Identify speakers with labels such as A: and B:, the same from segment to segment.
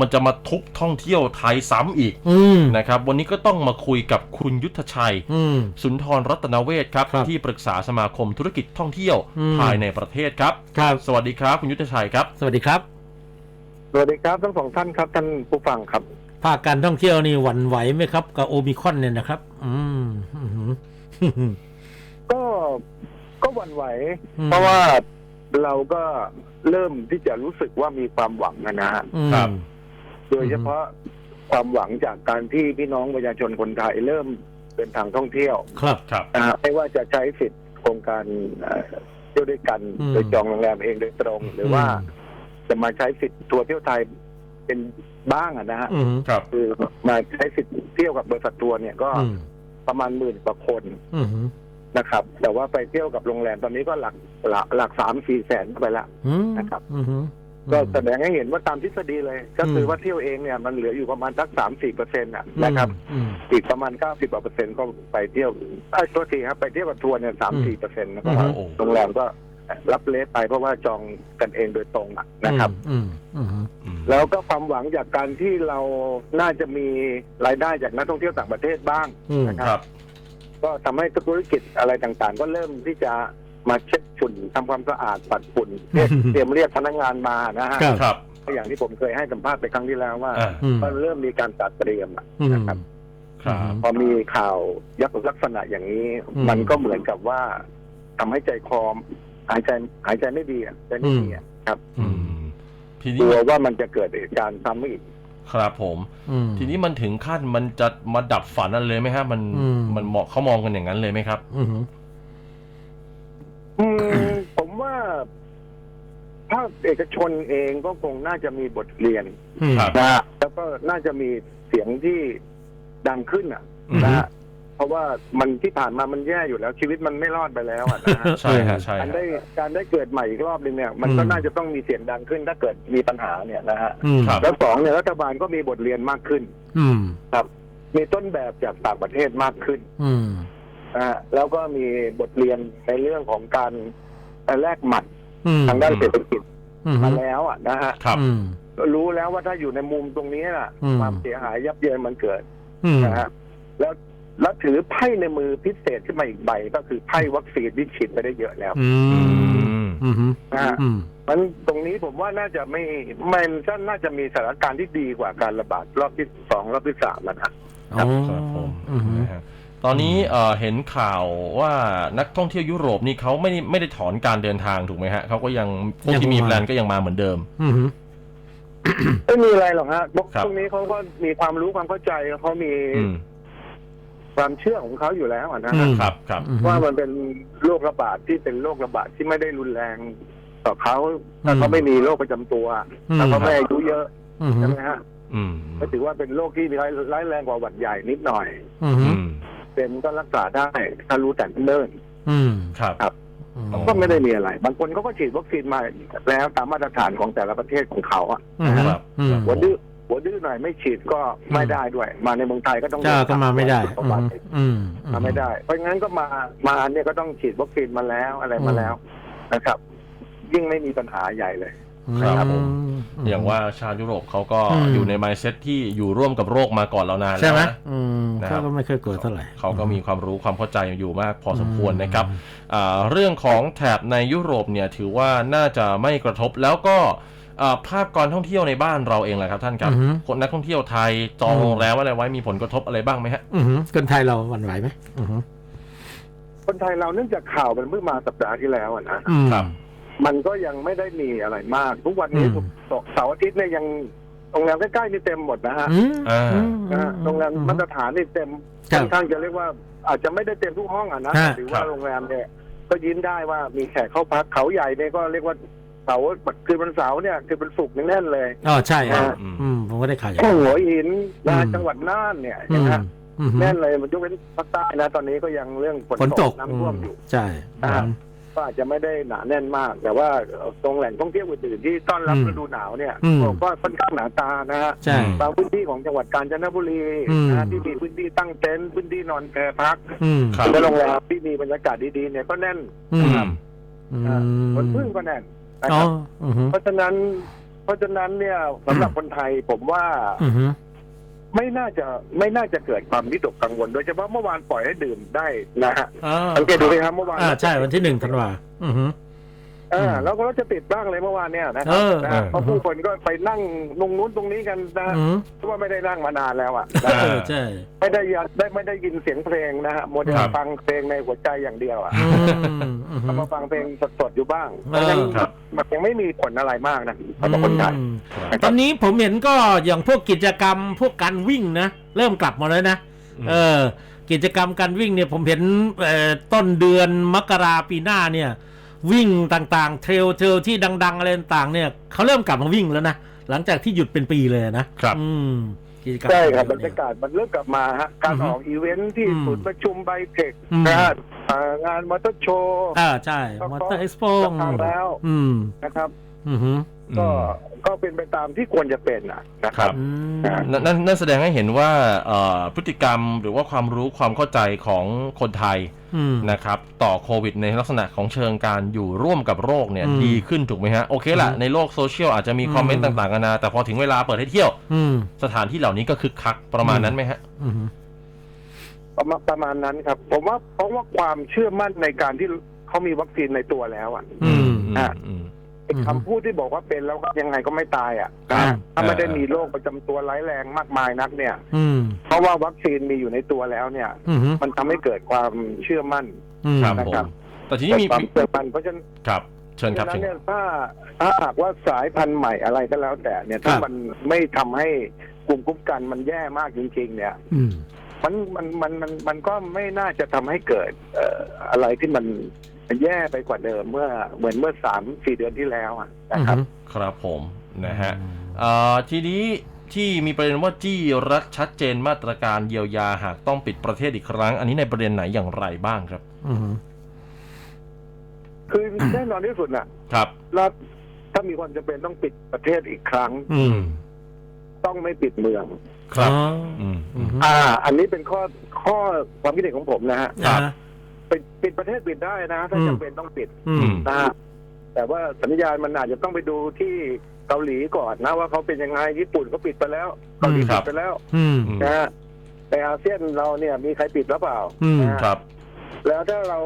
A: มันจะมาทุบท่องเที่ยวไทยซ้ำอีก
B: อืม
A: นะครับ วันนี้ก็ต้องมาคุยกับคุณยุทธชัย
B: อืม
A: สุนทรรัตนเวชครับ
B: ครับ
A: ที่ปรึกษาสมาคมธุรกิจท่องเที่ยว
B: อืม
A: ภายในประเทศครับ
B: ครับ
A: สวัสดีครับ คุณยุทธชัยครับ
B: สวัสดีครับ
C: สวัสดีครับทั้งสองท่านครับท่านผู้ฟังครับ
B: ภาคการท่องเที่ยวนี่หวั่นไหวไหมครับ กับโอมิครอนเนี่ยนะครับ อืมอืมอืม
C: ก็ก็หวั่นไหว
B: อืม
C: เพราะว่าเราก็เริ่มที่จะรู้สึกว่ามีความหวังนะนะฮะ
B: อืม
A: ครับ
C: โดยเฉพาะความหวังจากการที่พี่น้องประชาชนคนไทยเริ่มเดินทางท่องเที่ยว
B: ครับ
A: ครับ
C: นะฮะไม่ว่าจะใช้สิทธิ์โครงการเอ่อเที่ยวด้วยกัน
B: อืม
C: โดยจองโรงแรมเองโดยตรง หรือว่าจะมาใช้สิทธิ์ทัวร์เที่ยวไทยเป็นบ้างอะนะฮะ
B: อืม
A: ครับ
C: คือมาใช้สิทธิ์เที่ยวกับบริษัททัวร์เนี่ยก็
B: อืม
C: ประมาณหมื่นกว่าคน
B: อืม
C: นะครับ แต่ว่าไปเที่ยวกับโรงแรมตอนนี้ก็หลักหลักหลักสามสี่แสนไปละ
B: อืม
C: นะครับ
B: อืม
C: ก็แสดงให้เห็นว่าตามทฤษฎีเลย ก็คืออ
B: ม
C: ว่าเที่ยวเองเนี่ยมันเหลืออยู่ประมาณสักสามสี่เปอร์เซ็นต์นะครับ
B: อืม
C: อีกประมาณเก้าสิบกว่าเปอร์เซ็นต์ก็ไปเที่ยวไอ้ยตัวทีครับไปเที่ยวกับทัวร์เนี่ยสามสี่เปอร์เซ็นต์แล้วก็
B: อืม
C: โรงแรมก็รับเลสไปเพราะว่าจองกันเองโดยตรงอะนะครับ
B: อืมอืม
A: อืม
C: แล้วก็ความหวังจากการที่เราน่าจะมีรายได้จากนักท่องเที่ยวต่างประเทศบ้าง
B: อืม
C: นะค
A: ครับรับ
C: ก็ทำให้ธุรกิจอะไรต่างๆ ก็เริ่มที่จะ มาเช็ดฝุ่นทำความสะอาดปัดฝุ่นเรียก เตรียมเรียกพนักงานมานะฮะ
B: ครับ
A: ครับ
C: อย่างที่ผมเคยให้สัมภาษณ์ไปครั้งที่แล้วว่า
A: อ่า
B: อืม
C: ก็เริ่มมีการตัดเตรียมอะ
B: อืม
C: นะครับ
A: ครับ
C: พอมีข่าวยักษ์ลักษณะอย่างนี้
B: อืม
C: มันก็เหมือนกับว่าทำให้ใจคอมหายใจหายใจไม่ดีอะใจไม่ดีอะครับ
A: อืมที
C: ก
A: นี้
C: ลัวว่ามันจะเกิดเหตุการณ์ซ้ำอีก
A: ครับผม
B: อืม
A: ทีนี้มันถึงขั้นมันจะมาดับฝันอะไรเลยไหมฮะมัน
B: อืม
A: มันเหมาะเขามองกันอย่างนั้นเลยไหมครับ
B: อืม
C: อืมผมว่าภาคเอกชนเองก็คงน่าจะมีบทเรียน
B: อืม
A: ครับ
C: นะฮะแล้วก็น่าจะมีเสียงที่ดังขึ้นอะ
A: อืม
C: นะฮะเพราะว่ามันที่ผ่านมามันแย่อยู่แล้ว ชีวิตมันไม่รอดไปแล้วอะนะฮะ
A: ใช่ฮะใช่
C: การ
A: ฮะ
C: ได้การได้เกิดใหม่อีกรอบหนึงเนี่ยมันก็
B: อืม
C: น่าจะต้องมีเสียงดังขึ้นถ้าเกิดมีปัญหาเนี่ยนะฮะ
B: อืม
A: ครับ
C: แล้วสองเนี่ยรัฐบาลก็มีบทเรียนมากขึ้น
B: อืม
C: ครับมีต้นแบบจากต่างประเทศมากขึ้น
B: อืม
C: นะฮะแล้วก็มีบทเรียนในเรื่องของการแลกหมัด
B: อืม
C: ทางด้านเศรษฐกิจ
B: อืม
C: มาแล้วอะนะฮะ
A: ครับ
B: อืม
C: รู้แล้วว่าถ้าอยู่ในมุมตรงนี้น่ะ
B: อืม
C: ความเสียหายยับเยินมันเกิด
B: อืม
C: นะฮะแล้วแล้วถือไพ่ในมือพิเศษขึ้นมาอีกใบ ก็คือไพ่วัคซีนที่ฉีดไปได้เยอะแล้ว
B: อื
A: อื
B: ม
A: ม
B: อืม
C: นะฮะ
B: อืม
C: มันตรงนี้ผมว่าน่าจะไม่มันก็น่าจะมีสถานการณ์ที่ดีกว่าการระบาดรอบที่สองรอบที่สามนะครับ
B: อ๋อ
A: ครับผม
B: อืม
A: นะฮะ ตอนนี้เอ่อเห็นข่าวว่านักท่องเที่ยวยุโรปนี่เขาไม่ได้ไม่ได้ถอนการเดินทางถูกไหมฮะเขาก็ยังพวก
B: ยัง
A: ที่มี
B: มา
A: แพลนก็ยังมาเหมือนเดิม
B: อืม
C: ไม่มีอะไรหรอกฮะพวก
A: ครับ
C: พวกนี้เขาก็มีความรู้ความเข้าใจเขามี
A: อืม
C: ความเชื่อของเขาอยู่แล้วอะนะ
B: อื
C: ฮะ
B: ม
A: ครับครับ
C: ว่ามันเป็นโรคระบาดที่เป็นโรคระบาดที่ไม่ได้รุนแรงต่อเขาถ้าเขาไม่มีโรคประจำตัว
B: อืม
C: ถ้าเขาไม่อายุเยอะ
B: อืม
C: ใช่ไหมฮะ
A: อืม
C: ก็ถือว่าเป็นโรคที่ร้ายร้ายแรงกว่าหวัดใหญ่นิดหน่อย
B: อืม
A: อืม
C: เป็นก็รักษาได้ถ้ารู้แต่เนิ่น
B: อืม
A: ครับ
C: ครับ
A: อ๋อ
C: ก็ไม่ได้มีอะไร บางคนเขาก็ฉีดวัคซีนมาแล้วตามมาตรฐานของแต่ละประเทศของเขาอะ
B: อืม
A: ครับ
B: อืม
C: หัวดื้อหัวดื้อหน่อยไม่ฉีดก็ไม่ได้ด้วย มาในเมืองไทยก็ต้อง
B: จ้าก็มาไม่ได้
C: ประมาณนี้
B: อืม
C: มาไม่ได้ เพราะงั้นก็มามาเนี่ยก็ต้องฉีดวัคซีนมาแล้วอะไรมาแล้วนะครับ ยิ่งไม่มีปัญหาใหญ่เลย
A: ครับผม
B: อืม
A: อย่างว่าชาติยุโรปเขาก็
B: อืม
A: อยู่ในไมซ์เซ็ตที่อยู่ร่วมกับโรคมาก่อนเรานาน
B: ใช่
A: แล้ว
B: ไหม
A: นะ
B: อืม
A: นะครับ
B: เขาก็ไม่เคยเกิดเท่าไหร่
A: เขาก็มีความรู้ความเข้าใจอยู่มากพอสมควรนะครับอ่าเรื่องของแถบในยุโรปเนี่ยถือว่าน่าจะไม่กระทบแล้วก็อ่าภาพการท่องเที่ยวในบ้านเราเองแหละครับท่านครับ
B: อือฮึ
A: คนนักท่องเที่ยวไทยจอง
B: อืม
A: โรงแรมอะไรไว้มีผลกระทบอะไรบ้างไหมฮะ
B: อืมคนไทยเราหวั่นไหวไหมอืม
C: คนไทยเราเนื่องจากข่าวมันเพิ่งมาสัปดาห์ที่แล้วอะนะ
B: อืม
A: ครับ
C: มันก็ยังไม่ได้มีอะไรมาก ทุกวันนี้
B: อืม
C: เสาร์อาทิตย์เนี่ยยังโรงแรมใกล้ๆนี่เต็มหมดนะฮะ
B: อืม
A: อ่า
B: อืม
C: นะฮะโรงแรมมาตรฐานนี่เต็ม
B: ครับ
C: ค่อนข้างจะเรียกว่าอาจจะไม่ได้เต็มทุกห้องอะนะ
B: ฮะ
C: หรือ
A: ครั
C: ว่า
A: บ
C: โรงแรมเนี่ยก็ยิ้มได้ว่ามีแขกเข้าพักเขาใหญ่เนี่ยก็เรียกว่าเสาร์คือวันเสาร์เนี่ยคือเป็นศุกร์นี่แน่นเลย
B: อ๋อใช่ครับ
C: ฮะ
B: อืมผมก็ได้ข่าวอย่าง
C: แค่
B: นั้น
C: หัวหินนะ
B: อืม
C: จังหวัดน่านเนี่ย
B: อื
C: นะ
B: ม
C: ฮะ
B: อืม
C: แน่นเลยมันยกเว้นภาคใต้นะ ตอนนี้ก็ยังเรื่องฝน
B: ฝนตก
C: น้ำท่วมอยู่
B: ใช่
C: อ่า ก็อาจจะไม่ได้หนาแน่นมาก แต่ว่าตรงแหล่งท่องเที่ยวอื่นๆที่ต้อนรับ
B: อืม
C: ฤดูหนาวเนี่ย
B: อืม
C: ก็ค่อนข้างหนาตานะฮะ
B: ใช่
C: บางพื้นที่ของจังหวัดกาญจนบุรี
B: อืม
C: นะฮะที่มีพื้นที่ตั้งเต็นท์พื้นที่นอนแพพัก
B: อืม
A: ครับ
C: และโรงแรมที่มีบรรยากาศดีๆเนี่ยก็แน่น
B: อืม
A: อืม
B: อื
C: อ่ามคนพึ่งก็แน่นนะ
B: อ๋
C: ค
B: อ
C: รับ
B: อืม
C: เพราะฉะนั้น เพราะฉะนั้นเนี่ยสำหรับคนไทยผมว่า
B: อือฮึ
C: ไม่น่าจะไม่น่าจะเกิดความวิตกกังวล โดยเฉพาะเมื่อวานปล่อยให้ดื่มได้นะฮะ
B: อ่า
C: สังเกตดูไหมครับเมื่อวาน
B: อ่าใช่วันที่หนึ่งธันวาอือฮึ
C: เออแล้วก็จะติดบ้างเลยเมื่อวานเนี่ยนะครั
B: เออ
C: นะฮะเพราะผู้คนก็ไปนั่งตรงนู้นตรงนี้กันนะ
B: อืม
C: เพราะว่าไม่ได้นั่งมานานแล้วอะ
B: เอ
C: นะฮะ
B: อใช่
C: ไม่ได้ยินได้ไม่ได้ยินเสียงเพลงนะฮะโมเดล
A: ครับ
C: ฟังเพลงในหัวใจอย่างเดียวอะ
B: อืมอือฮึ
C: เอามาฟังเพลงสดๆอยู่บ้างเพ
B: เออ
C: ราะฉะนั้น
A: ครับ
C: มันยังไม่มีผลอะไรมากนะสำหรับคนไทย
B: อืม
A: ครับ
B: ตอนนี้ผมเห็นก็อย่างพวกกิจกรรมพวกการวิ่งนะ เริ่มกลับมาแล้วนะ
A: อืม
B: เออ กิจกรรมการวิ่งเนี่ยผมเห็นเอ่อต้นเดือนมกราปีหน้าเนี่ย วิ่งต่างๆ เทรลเทรลที่ดัง ๆ อะไรต่างๆเนี่ยเขาเริ่มกลับมาวิ่งแล้วนะ หลังจากที่หยุดเป็นปีเลยนะครับ อืมกิจกรรม
C: ใช่ครับบรรยากาศมันเริ่มกลับมาฮะการ
B: อือฮึ
C: ออกอีเวนท์ที่
B: อืม
C: ศูนย์ประชุมไบเทค
B: อืม
C: นะฮะอ่างานมอเตอร์โชว์
B: อ่าใช่
C: ก็
B: มอเตอร์เอ็กซ์โป
C: ก็ทำแล้ว
B: อืม
C: นะครับ
B: อือฮึ
C: ก็ก็เป็นไปตามที่ควรจะเป็นนะนะค
A: ครั
C: รับ
A: บ
B: อืม
C: ครับ
A: นั่นนั่นนั่นแสดงให้เห็นว่าเอ่อพฤติกรรมหรือว่าความรู้ความเข้าใจของคนไทย
B: อืม
A: นะครับ ต่อโควิดในลักษณะของเชิงการอยู่ร่วมกับโรคเนี่ย
B: อืม
A: ดีขึ้นถูกไหมฮะ โอเคละ
B: อืม
A: ในโลกโซเชียลอาจจะมีคอมเมนต์
B: อืม
A: ต่างๆกันานาแต่พอถึงเวลาเปิดให้เที่ยว
B: อืม
A: สถานที่เหล่านี้ก็คึกคักประมาณ
B: อืม
A: นั้นไหมฮะ
B: อืม
C: ประมาณประมาณนั้นครับ ผมว่าเพราะว่าความเชื่อมั่นในการที่เขามีวัคซีนในตัวแล้วอะ
B: อืม
C: อะ
A: อืม
C: ไอ้
B: อือฮึ
C: คำพูดที่บอกว่าเป็นแล้วยังไงก็ไม่ตายอะ
B: ครั
C: นะ
B: บ
C: ฮะถ้าไม่ได้
A: เออ
C: มีโรคประจำตัวร้ายแรงมากมายนักเนี่ย
B: อืม
C: เพราะว่าวัคซีนมีอยู่ในตัวแล้วเนี่ย
B: อืม
C: มันทำให้เกิดความเชื่อมั่น
B: อืม
A: ครับ
C: นะ
A: ผ
C: ครั
A: ม
C: บ
A: แต่ทีนี้มี
C: เกิดความเชื่อมั่นเพราะฉะนั้น
A: ครับ เชิญครับ
C: ฉะนั้
A: เชิ
C: น
A: ญ
C: เนี่ยถ้าถ้าหากว่าสายพันธุ์ใหม่อะไรก็แล้วแต่เนี่ยถ้า
B: ครับ
C: มันไม่ทำให้กลุ่มคุ้มกันมันแย่มากจริงๆ เนี่ย
B: อืม
C: มันมันมันมันมันก็ไม่น่าจะทำให้เกิดเอ่ออะไรที่มัน แย่ไปกว่าเดิมเมื่อเหมือนเมื่อสามสี่เดือนที่แล้วอะนะครับ
A: ครับผมนะฮะเอ่อทีนี้ที่มีประเด็นว่าจี้รัฐชัดเจนมาตรการเยียวยาหากต้องปิดประเทศอีกครั้ง อันนี้ในประเด็นไหนอย่างไรบ้างครับ
B: อืม
C: คือแน่นอนที่สุดน่ะ
A: ครับ
C: รัฐถ้ามีความจำเป็นต้องปิดประเทศอีกครั้ง
B: อืม
C: ต้องไม่ปิดเมือง
A: ครับ
B: อ๋อ
A: อืม
B: อืม
C: อ่า อันนี้เป็นข้อข้อความคิดเห็นของผมนะฮะ
A: ครับ
B: อ่า
C: ปิดปิดประเทศปิดได้นะ ถ้า
B: อืม
C: จำเป็นต้องปิด
B: อืม
C: นะฮะแต่ว่าสัญญาณมันอาจจะต้องไปดูที่เกาหลีก่อนนะว่าเขาเป็นยังไงญี่ปุ่นก็ปิดไปแล้วเกาหลี
A: ครั
C: ปิ
A: บ
C: ดไปแล้ว
B: อืม
A: อืม
C: นะฮะในอาเซียนเราเนี่ยมีใครปิดหรือเปล่า
B: อืม
C: นะฮะ
A: ครับ
C: แล้วถ้าเรา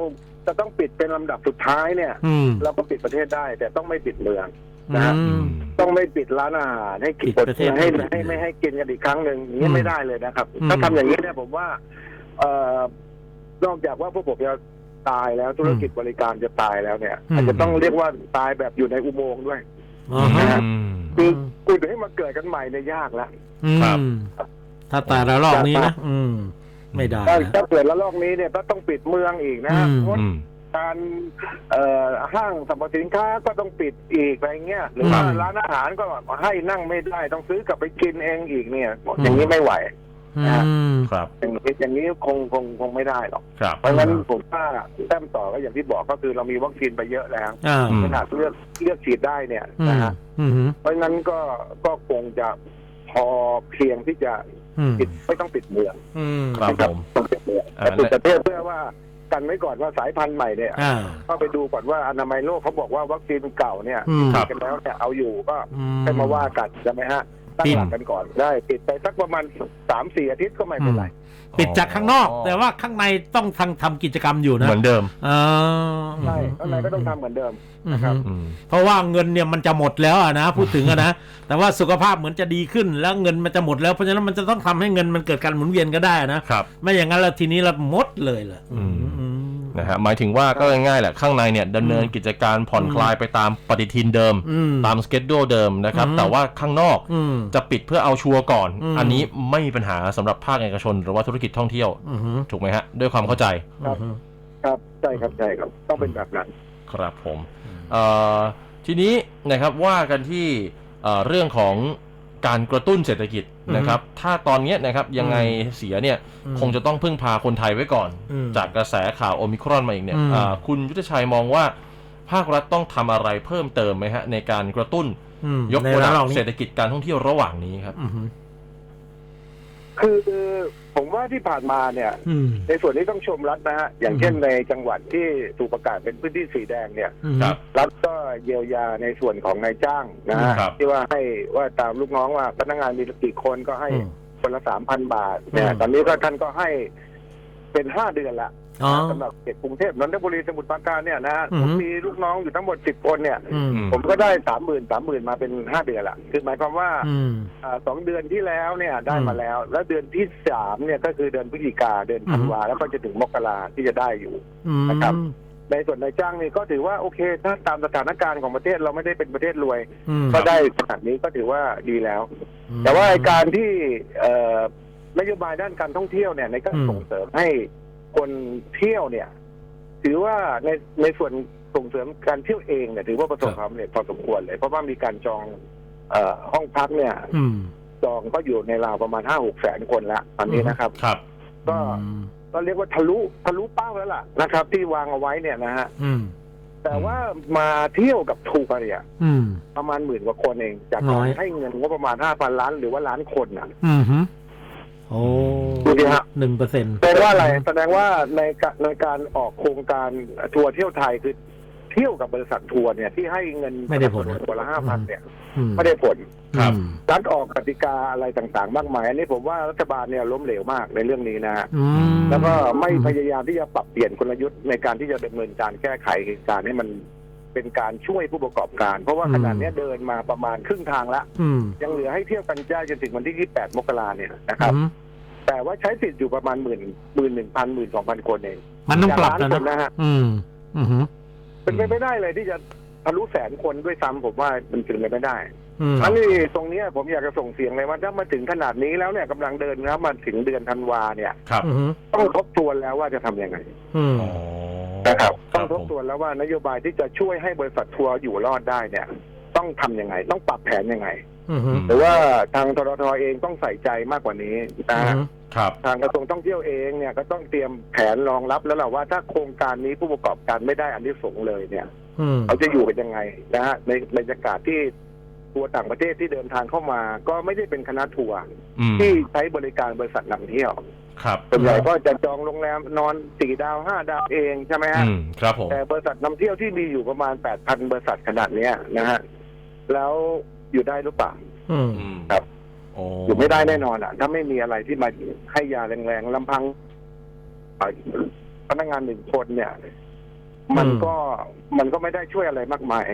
C: จะต้องปิดเป็นลำดับสุดท้ายเนี่ย
B: อืม
C: เราก็ปิดประเทศได้ แต่ต้องไม่ปิดเมือง
B: อื
C: นะฮะ
B: ม
C: ต้องไม่ปิดร้านอาหารให้กิน
B: ปิดประเทศ
C: ให้
B: ไม่ได้
C: ให้ไม่ให้กินกันอีกครั้งหนึ่งอย่างนี้
B: อืม
C: ไม่ได้เลยนะครับ
B: อืม
C: ถ้าทำอย่างนี้เนี่ยผมว่าเอ่อ นอกจากว่าพวกผมจะตายแล้วธุรกิจบริการจะตายแล้วเนี่ย
B: อืม
C: อาจจะต้องเรียกว่าตายแบบอยู่ในอุโมงค์ด้วย
B: อ๋อฮะ
A: อืม
C: คือคุณให้มาเกิดกันใหม่เนี่ยยากแล้ว
B: อืม
A: ครับ
B: ถ้าตาระลอกนี้นะอืม ไม่ได้
C: ถ้า
B: นะ
C: ถ้าเกิดละลอกนี้เนี่ยก็ต้องปิดเมืองอีกนะ
B: อืม
C: งด
A: อืม
C: การเอ่อห้างสรรพสินค้าก็ต้องปิดอีกอะไรเงี้ยหรือว่า
B: อืม
C: ร้านอาหารก็ให้นั่งไม่ได้ต้องซื้อกลับไปกินเองอีกเนี่ย อย่างนี้ไม่ไหว
B: อืม
A: ครับ
C: อย่างนี้อย่างนี้คงคงคงไม่ได้หรอก
A: ครับ
C: เพราะฉะนั้นผมว่าแต้มต่อก็อย่างที่บอกก็คือเรามีวัคซีนไปเยอะแล้ว
B: อ่า
A: อืม
C: ขนาดเลือกเลือกฉีดได้เนี่ย
B: อืม
C: นะฮะ
B: อืม
C: เพราะฉะนั้นก็ก็คงจะพอเพียงที่จะ
B: อืม
C: ปิดไม่ต้องปิดเมือง
B: อืม
A: ครับ
C: นะ
A: ผม
C: ต้องปิดเมือง
A: อ่า
C: แต่ปิดประเทศเพื่อว่ากันไว้ก่อนว่าสายพันธุ์ใหม่เนี่ย
B: อ่า
C: ก็ไปดูก่อนว่าอนามัยโลกเขาบอกว่าวัคซีนเก่าเนี่ย
B: อืม
A: ครับ
C: กันแล้วเนี่ยเอาอยู่ก็
B: อื
C: ให้มาว่ากันใช่ไหมฮะ ตั้ง
B: ปิด
C: หลักกันก่อนได้ปิดไปสักประมาณสามสี่อาทิตย์ก็ไม่เป็นไร
B: ปิดจากข้างนอก แต่ว่าข้างในต้องทำทำกิจกรรมอยู่นะ
A: เหมือนเดิม
B: อ่า
C: ใช่ข้างในก็ต้องทำเหมือนเดิม
B: อืม
C: นะครับ
A: อืม
B: เพราะว่าเงินเนี่ยมันจะหมดแล้วอะนะพูดถึงอะนะแต่ว่าสุขภาพเหมือนจะดีขึ้นแล้วเงินมันจะหมดแล้วเพราะฉะนั้นมันจะต้องทำให้เงินมันเกิดการหมุนเวียนก็ได้นะครับ ไม่อย่างนั้นแล้วทีนี้เราหมดเลยล่ะ
A: อืม
B: อืม
A: นะฮะหมายถึงว่าก็ง่ายๆแหละข้างในเนี่ยดำเนินกิจการผ่อนคลายไปตามปฏิทินเดิม
B: อืม
A: ตามสเกจดูเดิมนะครับ
B: อืม
A: แต่ว่าข้างนอก
B: อืม
A: จะปิดเพื่อเอาชัวร์ก่อน
B: อืม
A: อันนี้ไม่มีปัญหาสำหรับภาคเอกชน หรือว่าธุรกิจท่องเที่ยว
B: อืม
A: ถูกไหมฮะ ด้วยความเข้าใจ
C: ครับ ครับใช่ครับใช่ครับ ต้องเป็นแบบนั้น
A: ครับผมเอ่อทีนี้นะครับว่ากันที่เอ่อเรื่องของการกระตุ้นเศรษฐกิจ นะครับ ถ้าตอนเนี้ยนะครับยังไงเสียเนี่ย
B: อืม
A: คงจะต้องพึ่งพาคนไทยไว้ก่อน
B: อืม
A: จากกระแสข่าวโอมิครอนมาอีกเนี่ย
B: อืม
A: อ่าคุณยุทธชัยมองว่า ภาครัฐต้องทำอะไรเพิ่มเติมไหมฮะในการกระตุ้น
B: อืม
A: ยก
B: ใน
A: ระดั
B: ระ
A: บ
B: ลอกนี้
A: เศรษฐกิจการท่องเที่ยวระหว่างนี้ครับ
B: อืม
C: คือผมว่าที่ผ่านมาเนี่ย
B: อืม
C: ในส่วนนี้ต้องชมรัฐนะฮะ อย่างเช่นในจังหวัดที่ถูกประกาศเป็นพื้นที่สีแดงเนี่ย
B: อืม
A: ครับ
C: รัฐก็เยียวยาในส่วนของนายจ้างนะฮะ
A: ครับ
C: ที่ว่าให้ว่าตามลูกน้องว่าพนักงานมีกี่คนก็ให้
B: อืม
C: คนละสามพันบาทเนี่ย
B: อืม
C: ตอนนี้ก็ท่านก็ให้เป็นห้าเดือนละ
B: อ๋อ
C: สำหรับเขตกรุงเทพนนทบุรีสมุทรปราการเนี่ยนะฮะ
B: อืม
C: ผมมีลูกน้องอยู่ทั้งหมดสิบคนเนี่ย
B: อืม
A: อืม
C: ผมก็ได้สามหมื่นสามหมื่นมาเป็นห้าเดือนละคือหมายความว่า
B: อืม
C: อ่าสองเดือนที่แล้วเนี่ยได้
B: อืม
C: มาแล้ว แล้วเดือนที่สามเนี่ยก็คือเดือนพฤศจิกาเดือนธันวาแล้วก็จะถึงมกราที่จะได้อยู่
B: อืม
C: นะครับ ในส่วนนายจ้างนี่ก็ถือว่าโอเคถ้าตามสถานการณ์ของประเทศเราไม่ได้เป็นประเทศรวย
B: อืม
C: ก็ได้ขนาดนี้ก็ถือว่าดีแล้ว แต่ว่าไอ้การที่เอ่อนโยบายด้านการท่องเที่ยวเนี่ยในการ
B: อืม
C: ส่งเสริมให้ คนเที่ยวเนี่ย ถือว่าในในส่วนส่งเสริมการเที่ยวเองเนี่ยถือว่าประสบความสำเร็จพอสมควรเลย เพราะว่ามีการจองเอ่อห้องพักเนี่ย
B: อืม
C: จองก็อยู่ในราวประมาณห้าหกแสนคนละตอนนี้นะครับ
A: ครับ
C: ก็ก็เรียกว่าทะลุทะลุเป้าแล้วล่ะนะครับ ที่วางเอาไว้เนี่ยนะฮะ
B: อืม
C: แต่ว่ามาเที่ยวกับทัวร์เนี่ย
B: อืม
C: ประมาณหมื่นกว่าคนเอง จาก
B: น้
C: กา
B: อ
C: ร
B: ย
C: ให้เงินงบประมาณห้าพันล้านหรือว่าล้านคนน่ะ
B: อืมฮึ โอ้
C: ดูดิฮะ
B: หนึ่งเปอร์เซ็นต์
C: แสดงว่าอะไรแสดงว่าในการในการออกโครงการทัวร์เที่ยวไทยคือเที่ยวกับบริษัททัวร์เนี่ยที่ให้เงิน
B: ไม่ได้ผล
C: ทัวร์ละห้าพันเนี่ย
B: อืม
C: ไม่ได้ผล
A: ครับ
B: อืม
C: รัฐออกกติกาอะไรต่างๆ มากมายอันนี้ผมว่ารัฐบาลเนี่ยล้มเหลวมากในเรื่องนี้นะฮะ
B: อืม
C: แล้วก็ไม่พยายามที่จะปรับเปลี่ยนกลยุทธ์ในการที่จะดำเนินการแก้ไขเหตุการณ์ให้มัน เป็นการช่วยผู้ประกอบการ เพราะว่าขนาดนี้ยเดินมาประมาณครึ่งทางละ
B: อืม
C: ยังเหลือให้เที่ยวกันได้จนถึงวันที่ 28 มกราเนี่ยนะครับ
B: อืม
C: แต่ว่าใช้สิทธิ์อยู่ประมาณหมื่นหมื่นหนึ่งพันหมื่นสองพันคนเอง
B: มันต้องปรับ
C: จาก
B: แล้ว
C: ล้านคน
B: นะ
C: นะฮะ
B: อืม อืมฮึ
C: เป็นไปไม่ได้เลยที่จะทะลุแสนคนด้วยซ้ำผมว่ามันเป็นไปไม่ได้
B: อืม
C: อันนี้ตรงเนี้ยผมอยากจะส่งเสียงเลยว่าถ้ามาถึงขนาดนี้แล้วเนี่ยกำลังเดินแล้วมาถึงเดือนธันวาเนี่ย
A: ครับ
B: อืมฮึ
C: ต้องทบทวนแล้วว่าจะทำยังไง
B: อืม
A: อ๋อ
C: นะครับ
A: ค
C: ต้อ
A: รั
C: ง
A: บ
C: ท
A: ผ
C: บ
A: ม
C: ทวนแล้วว่านโยบายที่จะช่วยให้บริษัททัวร์อยู่รอดได้เนี่ย ต้องทำยังไง ต้องปรับแผนยังไง
B: อืมฮึ
C: หรือว่าทางทรทเองต้องใส่ใจมากกว่านี้นะ
B: อื
C: ฮะ
B: ม
A: ครับ
C: ทางกระทรวงท่องเที่ยวเองเนี่ยก็ต้องเตรียมแผนรองรับแล้วแหละว่าถ้าโครงการนี้ผู้ประกอบการไม่ได้อันนี้สงส์เลยเนี่ย
B: อืม
C: เขาจะอยู่กันยังไงนะฮะในบรรยากาศที่ทัวร์ต่างประเทศที่เดินทางเข้ามา ก็ไม่ได้เป็นคณะทัวร์
A: อืม
C: ที่ใช้บริการบริษัทนำเที่ยว
A: ครับ
C: ส่วนใหญ่ก็จะจองโรงแรมนอนสี่ดาวห้าดาวเองใช่ไหมฮะ
A: อืมครับผม
C: แต่บริษัทนำเที่ยวที่มีอยู่ประมาณแปดพันบริษัทขนาดเนี้ยนะฮะแล้วอยู่ได้หรือเปล่า
B: อืม
A: อืม
C: ครับ
A: โอ้
C: อยู่ไม่ได้แน่นอนอะ ถ้าไม่มีอะไรที่มาให้ยาแรงๆลำพังเอ่อพนักงานหนึ่งคนเนี่ย มันก็มันก็ไม่ได้ช่วยอะไรมากมาย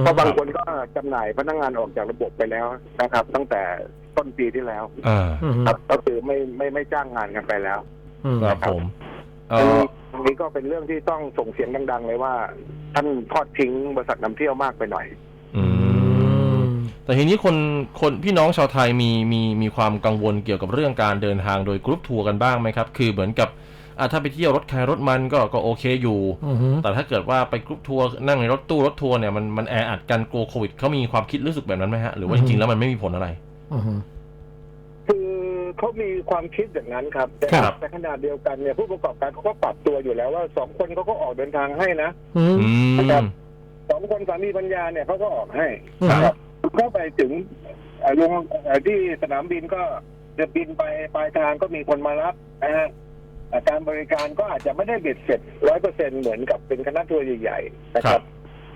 C: เพราะบางคนก็จำหน่ายพนักงานออกจากระบบไปแล้วนะครับ ตั้งแต่ต้นปีที่แล้ว
A: อ่า
B: อืม
C: ครับก็คือไม่ไม่ไม่จ้างงานกันไปแล้ว
B: อืม
A: ครับผมเอ
C: ตรง
A: อ
C: นี้ตรงนี้ก็เป็นเรื่องที่ต้องส่งเสียงดัง ๆ เลยว่า ท่านทอดทิ้งบริษัทนำเที่ยวมากไปหน่อย
A: อืมแต่ทีนี้คนคนพี่น้องชาวไทยมีมีมีความกังวลเกี่ยวกับเรื่องการเดินทางโดยกรุ๊ปทัวร์กันบ้างไหมครับ คือเหมือนกับ อะถ้าไปเที่ยวรถใครรถมันก็ก็โอเคอยู่
B: อืมฮึ
A: แต่ถ้าเกิดว่าไปกรุ๊ปทัวร์นั่งในรถตู้รถทัวร์เนี่ยมันมันแออัดกันกลัวโควิดเขามีความคิดรู้สึกแบบนั้นไหมฮะ หรือว่าจริงๆแล้วมันไม่มีผลอะไร
B: อืมฮึ
C: คือเขามีความคิดอย่างนั้นครับ แต่
B: ครับ
C: แต่ขนาดเดียวกันเนี่ยผู้ประกอบการเขาก็ปรับตัวอยู่แล้วว่าสองคนเขาก็ออกเดินทางให้นะ
B: อืม
A: อืม
C: ครับสองคนสามีปัญญาเนี่ยเขาก็ออกให้
B: ครับ
C: ก็ไปถึงเอ่อลงเอ่อที่สนามบินก็จะบินไปปลายทางก็มีคนมารับนะฮะอ่า การบริการก็อาจจะไม่ได้เบ็ดเสร็จร้อยเปอร์เซ็นเหมือนกับเป็นคณะทัวร์ใหญ่ๆนะค
A: ครั
C: รับบ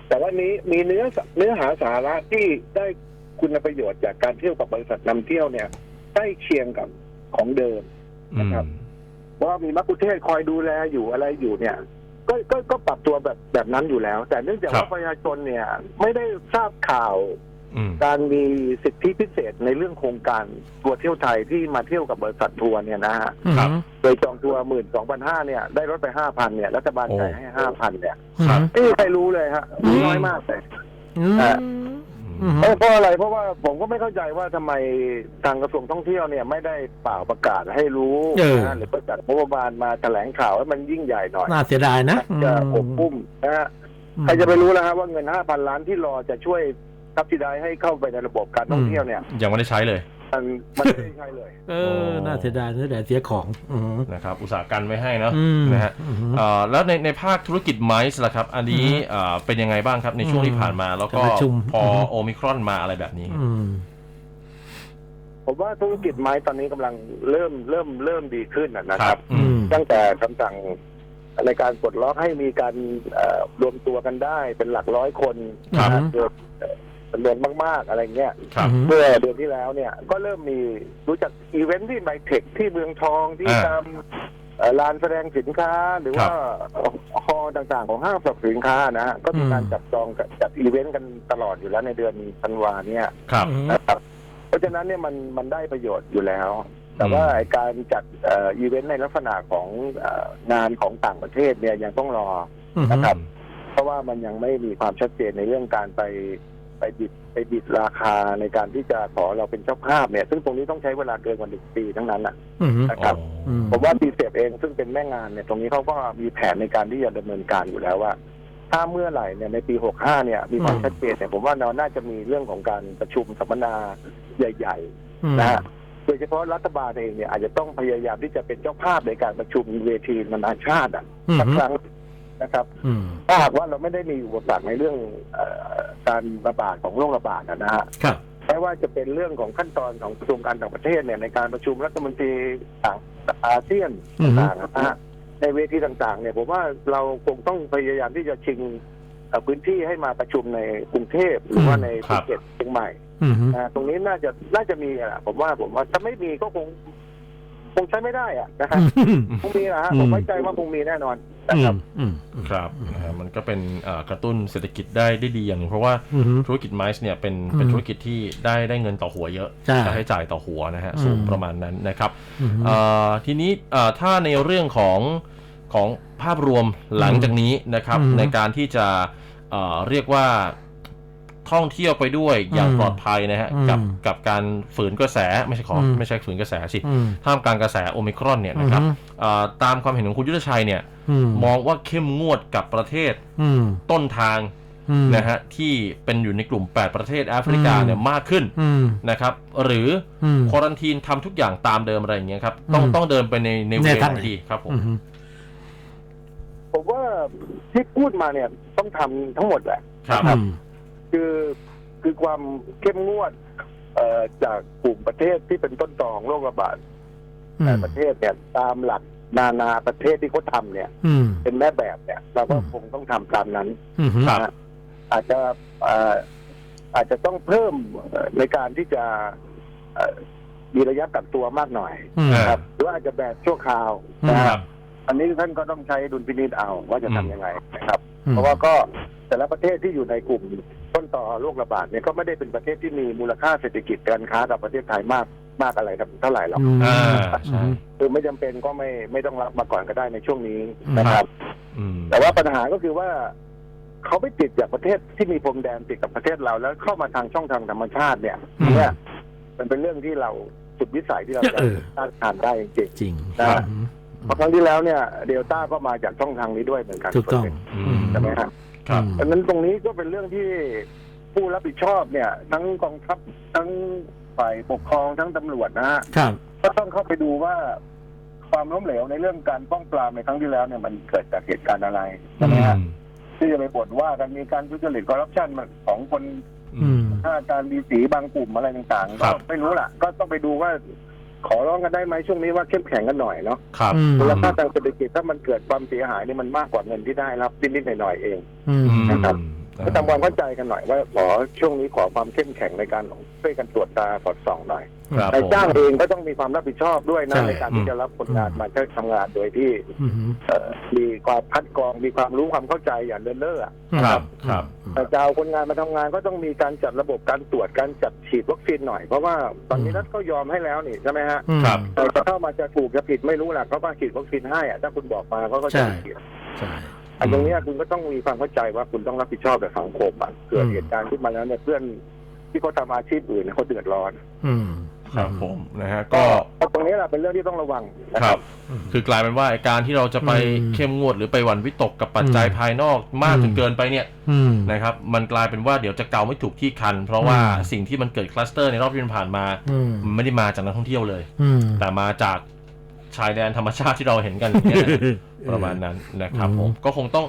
C: แต่ว่านี้มีเนื้อสเนื้อหาสาระที่ได้คุณประโยชน์จากการเที่ยวกับบริษัทนำเที่ยวเนี่ยใกล้เคียงกับของเดิมนะครับเพราะว่ามีมักคุเทศคอยดูแลอยู่อะไรอยู่เนี่ย ก็ก็ก็ปรับตัวแบบแบบนั้นอยู่แล้ว แต่เนื่องจาก
A: ครับ
C: ว่าประชาชนเนี่ย ไม่ได้ทราบข่าว
A: อืม
C: การมีสิทธิพิเศษในเรื่องโครงการทัวร์เที่ยวไทยที่มาเที่ยวกับบริษัททัวร์เนี่ยนะฮะ
A: ครับ
C: โดยจองทัวร์หมื่นสองพันห้าเนี่ยได้ลดไปห้าพันเนี่ยรัฐบาล
A: โอ้
C: จ่ายให้ห้าพันเนี่ย
A: ครับ
C: ไม่มีใครรู้เลยฮะ
B: อืม
C: น้อยมากเลย
B: อืม
C: อ่า
B: อืม
C: เอ้ยเพราะอะไรเพราะว่าผมก็ไม่เข้าใจว่าทำไมทางกระทรวงท่องเที่ยวเนี่ยไม่ได้เป่าประกาศให้รู้
B: เออ
C: นะหรือประกาศงบประมาณมาแถลงข่าวให้มันยิ่งใหญ่หน่อย
B: น่าเสียดายนะ
C: จะอบอุ้มนะฮะ
B: อืม
C: ใครจะไปรู้แล้วฮะว่าเงินห้าพันล้านที่รอจะช่วย ทับทิดายให้เข้าไปในระบบการท่องเที่ยวเนี่ย
A: ยังไม่ได้ใช้เลย
C: มันมันไม่ได้ใช่เลย
B: เออ น่าเสียดายเสียดายเสียของ อืม
A: นะครับอุตสาหการไว้ให้เนาะ
B: อืม
A: นะฮะ
B: อืม
A: เอ่อแล้วในในภาคธุรกิจไมซ์ล่ะครับ อันนี้
B: อืม
A: เอ่อเป็นยังไงบ้างครับในช่วงที่ผ่านมา แล้วก็
B: การประชุม
A: พออ
B: ม
A: โอมิครอนมาอะไรแบบนี้
B: อืม
C: ผผมว่าธุรกิจไม้ตอนนี้กำลังเริ่มเริ่มเริ่มดีขึ้นนะนะ
A: ค
C: ค
A: รั
C: รั
A: บบอืม
C: ตั้งแต่คำสั่งในการปลดล็อกให้มีการเอ่อรวมตัวกันได้เป็นหลักร้อยคน
B: ครับ
C: นะเกิดเอ่อ จำนวนมาก ๆ อะไรเงี้ย
A: ครับ
B: อืม
C: เมื่อเดือนที่แล้วเนี่ย ก็เริ่มมีรู้จักอีเวนท์ที่ไบเทคที่เมืองทองที่
A: อ่า
C: ตามเอ่อลานแสดงสินค้าหรือ
A: ครั
C: ว่า
A: บ
C: ฮอลล์ต่างๆของห้างสรรพสินค้านะฮะก็มีการ
B: อืม
C: จับจองกับจัดอีเวนต์กันตลอดอยู่แล้วในเดือนธันวาเนี่ย
A: ครับ
B: อืม
C: นะครับเพราะฉะนั้นเนี่ยมันมันได้ประโยชน์อยู่แล้ว แต่ว่าไอ้การจัดเอ่ออีเวนต์ในลักษณะของเอ่องานของต่างประเทศเนี่ยยังต้องรอ
B: อืม
C: นะครับ เพราะว่ามันยังไม่มีความชัดเจนในเรื่องการไป ไปบิดไปบิดราคาในการที่จะขอเราเป็นเจ้าภาพเนี่ย ซึ่งตรงนี้ต้องใช้เวลาเกินกว่าหนึ่งปีทั้งนั้นนะ
B: อืม
C: นะครับ
B: อืม
C: ผมว่าดีเซฟเองซึ่งเป็นแม่งานเนี่ย ตรงนี้เขาก็มีแผนในการที่จะดำเนินการอยู่แล้วว่า ถ้าเมื่อไหร่เนี่ยในปี 65 เนี่ย มีความ
B: อืม
C: ชัดเจนเนี่ยผมว่าเราน่าจะมีเรื่องของการประชุมสัมมนาใหญ่
B: อืม
C: ๆนะฮะโดยเฉพาะรัฐบาลเองเนี่ยอาจจะต้องพยายามที่จะเป็นเจ้าภาพในการประชุมเวทีนานาชาติอะ
B: อืม
C: สักครั้ง นะครับ
B: อืม
C: ถ้าหากว่าเราไม่ได้มีอุปสรรคในเรื่องเออการระบาดของโรคระบาดนะฮะ
B: ครับ
C: ไม่ว่าจะเป็นเรื่องของขั้นตอนของกระทรวงการต่างประเทศเนี่ยในการประชุมรัฐมนตรีต่างอาเซียน
B: อือฮึ
C: ต่างๆนะฮะในเวทีต่างๆ เนี่ยผมว่าเราคงต้องพยายามที่จะชิงเอ่อพื้นที่ให้มาประชุมในกรุงเทพหรือว่าใน
A: ครั
C: ภู
A: บ
C: เก็ตเชียงใหม่
B: อืม
C: นะตรงนี้น่าจะน่าจะมีอะผมว่าผมว่าถ้าไม่มีก็คง คงใช้ไม่ได้อะนะฮะคงมีนะฮะผมไว้ใจว่าคงมีแน่นอน นะครับ
B: อืม
A: ครับนะฮะมันก็เป็นเอ่อกระตุ้นเศรษฐกิจได้ได้ดีอย่างหนึงเพราะว่า
B: อืม
A: ธุรกิจไมซ์เนี่ยเป็น
B: อืม
A: เป็นธุรกิจที่ได้ได้เงินต่อหัวเยอะ
B: ใช่
A: ค่าใช้จ่ายต่อหัวนะฮะ
B: อืม
A: สูงประมาณนั้นนะครับ
B: อืม
A: เอ่อทีนี้เอ่อถ้าในเรื่องของของภาพรวมหลังจากนี้นะครับ
B: อืม
A: ในการที่จะเอ่อเรียกว่า ท่องเที่ยวไปด้วยอย่าง
B: อืม
A: ปลอดภัยนะฮะ
B: อืม
A: กับกับการฝืนกระแสไม่ใช่ขออ
B: ม
A: ไม่ใช่ฝืนกระแสสิ
B: อืม
A: ท่ามกลางกระแสโอมิครอนเนี่ยนะครับ
B: อืม
A: เอ่อตามความเห็นของคุณยุทธชัยเนี่ย
B: อืม
A: มองว่าเข้มงวดกับประเทศ
B: อืม
A: ต้นทาง
B: อืม
A: นะฮะที่เป็นอยู่ในกลุ่ม 8 ประเทศแอฟริกาเนี่ยมากขึ้น
B: อืม
A: นะครับหรือ
B: อืม
A: ควอรันทีนทำทุกอย่างตามเดิมอะไรอย่างเงี้ยครับต้อง
B: อืม
A: ต้องเดินไปในในเว
B: ในทาง
A: ไห
B: ไหน
A: นดีครับผม
B: อืม
C: ผมว่าที่พูดมาเนี่ยต้องทำทั้งหมดแหละ
A: ครับ
B: อืม
C: คือคือความเข้มงวดเอ่อจากกลุ่มประเทศที่เป็นต้นตอของโรคระบาด
B: อื
C: ใน
B: ม
C: ประเทศเนี่ย ตามหลักนานาประเทศที่เขาทำเนี่ย
B: อืม
C: เป็นแม่แบบเนี่ยเราก็
B: อืม
C: คงต้องทำตามนั้น
B: อืม
A: ครับ
C: นะฮะอาจจะเอ่ออาจจะต้องเพิ่มเอ่อในการที่จะเอ่อมีระยะกักตัวมากหน่อย
B: อืม
C: นะครับหรือว่าอาจจะแบบชั่วคราว
B: อืม
C: นะ
A: ค
C: ค
A: รั
C: รับ บ อันนี้ท่านก็ต้องใช้ดุลพินิจเอาว่าจะทำยังไงนะครับ
B: อืม
C: เพราะว่าก็แต่ละประเทศที่อยู่ในกลุ่ม ต้นต่อโรคระบาดเนี่ยก็ไม่ได้เป็นประเทศที่มีมูลค่าเศรษฐกิจการค้ากับประเทศไทยมากมากอะไรเท่าไหร่หรอก
B: อืม
A: อ่าใช่
C: คือไม่จำเป็นก็ไม่ไม่ต้องรับมาก่อนก็ได้ในช่วงนี้นะครับ
A: อืม
C: แต่ว่าปัญหาก็คือว่าเขาไปติดจากประเทศที่มีพรมแดนติดกับประเทศเราแล้วเข้ามาทางช่องทางธรรมชาติเนี่ย
B: อืม
C: เนี่ยมันเป็นเรื่องที่เราสุดวิสัยที่เราจะ
B: เออ
C: ต้านทานได้จริง
B: จริง
C: ครับ
B: อืม
C: ๆเพราะครั้งที่แล้วเนี่ย เดลต้าก็มาจากช่องทางนี้ด้วยเหมือนกัน
B: ถูกต้อง
C: ส่วนหนึ่
A: อืม
C: ใช่ไหมฮะ
A: ครับ
C: ดังนั้นตรงนี้ก็เป็นเรื่องที่ผู้รับผิดชอบเนี่ย ทั้งกองทัพทั้งฝ่ายปกครองทั้งตำรวจนะฮะ
B: ครับ
C: ก็ต้องเข้าไปดูว่าความล้มเหลวในเรื่องการป้องปรามในครั้งที่แล้วเนี่ยมันเกิดจากเหตุการณ์อะไรใช่ไหมฮะที่จะไปบ่นว่ากันมีการทุจริตคอร์รัปชันของคน
B: อืม
C: ข้าราชการมีสีบางกลุ่มอะไรต่างๆ
A: ครั
C: ก็
A: บ
C: ไม่รู้ล่ะ ก็ต้องไปดูว่า ขอร้องกันได้ไหมช่วงนี้ว่าเข้มแข็งกันหน่อยเนาะ
A: ครับ
B: อืม
C: มูลค่าทางเศรษฐกิจถ้ามันเกิดความเสียหายนี่มันมากกว่าเงินที่ได้รับนิดๆหน่อยๆเอง
B: อืม
C: นะครับ ก็ทำความเข้าใจกันหน่อยว่าขอช่วงนี้ขอความเข้มแข็งในการช่วยกันตรวจตาสอดส่องหน่อย
A: ครับ
C: นาย
A: ผม
C: จ้างเองก็ต้องมีความรับผิดชอบด้วยนะ
B: ใช่
C: ในการที่จะรับคนงานมาใช้ทำงานโดยที่
B: อืม
C: เอ่อมีความคัดกรองมีความรู้ความเข้าใจอย่างเดินเล่ออะ
A: ครับครับ
C: แต่จะเอาคนงานมาทำงานก็ต้องมีการจัดระบบการตรวจการจัดฉีดวัคซีนหน่อยเพราะว่าตอนนี้รัฐก็ยอมให้แล้วนี่ใช่ไหมฮะ
B: อืม
A: ครับ
C: แต่จะเข้ามาจะถูกจะผิดไม่รู้แหละเขาก็ฉีดวัคซีนให้อะถ้าคุณบอกมาเขาก็จะ
B: ใช่
C: ฉีด
B: ใช่
C: อันตรงเนี้ยคุณก็ต้องมีความเข้าใจว่าคุณต้องรับผิดชอบกับสังคมอะเกิด
B: อืม
C: เหตุการณ์ขึ้นมาแล้วเนี่ยเพื่อนที่เขาทำอาชีพอื่นเนี่ยเขาเดือดร้อน
B: อืม
A: ครับผมนะฮะก็
C: ก็ตรงนี้แหละเป็นเรื่องที่ต้องระวังนะ
A: ค
C: ค
A: รั
C: รับบ
A: คือกลายเป็นว่าไอ้การที่เราจะไป
B: อืม
A: เข้มงวดหรือไปหวั่นวิตกกับปัจจัย
B: อืม
A: ภายนอกมากจ
B: อื
A: น
B: ม
A: เกินไปเนี่ย
B: อืม
A: นะครับ มันกลายเป็นว่าเดี๋ยวจะเกาไม่ถูกที่คัน เพราะว่า
B: อืม
A: สิ่งที่มันเกิดคลัสเตอร์ในรอบที่ผ่านมา
B: อืม
A: มันไม่ได้มาจากนักท่องเที่ยวเลย
B: อืม
A: แต่มาจาก ชายแดนธรรมชาติที่เราเห็นกันเนี่ยนะประมาณนั้นนะครับ
B: อืม
A: ผมก็คงต้อง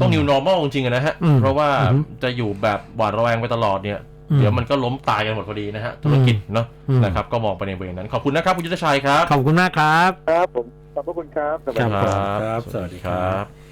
A: ต้อง new normal จริงๆอะนะฮะ
B: อืม
A: เพราะว่า
B: อืม
A: จะอยู่แบบหวาดระแวงไปตลอดเนี่ย
B: อืม
A: เดี๋ยวมันก็ล้มตายกันหมดพอดีนะฮะ ธุรกิจเนาะ
B: อืม
A: นะครับ ก็มองไปในเวนั้น ขอบคุณนะครับ คุณยุทธชัยครับ
B: ขอบคุณมากครับ
C: ครับผม ขอบพระคุณครับ สวัสดี
B: ครับ
C: ครับ
B: ครับ
A: สวัสดีครับ